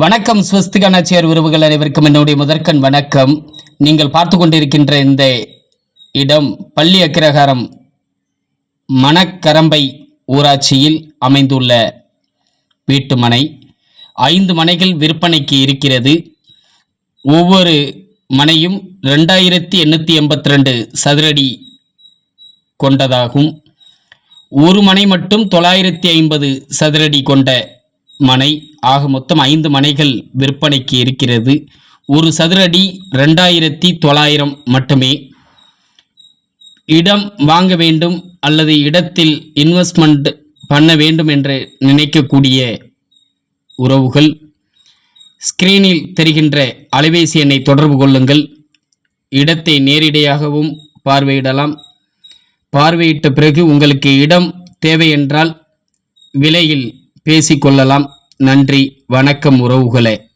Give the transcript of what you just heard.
வணக்கம் ஸ்வஸ்திகனாச்சியார் உறவுகள் அனைவருக்கும் என்னுடைய முதற்கண் வணக்கம். நீங்கள் பார்த்து கொண்டிருக்கின்ற இந்த இடம் பள்ளி அக்கிரகாரம் மணக்கரம்பை ஊராட்சியில் அமைந்துள்ள வீட்டுமனை ஐந்து மனைகள் விற்பனைக்கு இருக்கிறது. ஒவ்வொரு மனையும் ரெண்டாயிரத்தி எண்ணூற்றி எண்பத்தி ரெண்டு சதுரடி கொண்டதாகும். ஒரு மனை மட்டும் தொள்ளாயிரத்தி ஐம்பது சதுரடி கொண்ட மனை ஆக மொத்தம் ஐந்து மனைகள் விற்பனைக்கு இருக்கிறது. ஒரு சதுரடி ரெண்டாயிரத்தி தொள்ளாயிரம் மட்டுமே. இடம் வாங்க வேண்டும் அல்லது இடத்தில் இன்வெஸ்ட்மெண்ட் பண்ண வேண்டும் என்று நினைக்கக்கூடிய உறவுகள். ஸ்கிரீனில் தெரிகின்ற அலைபேசி எண்ணை தொடர்பு கொள்ளுங்கள். இடத்தை நேரிடையாகவும் பார்வையிடலாம். பார்வையிட்ட பிறகு உங்களுக்கு இடம் தேவை என்றால் விலையில் பேசிக்கொள்ளலாம் நன்றி. வணக்கம் உறவுகளே.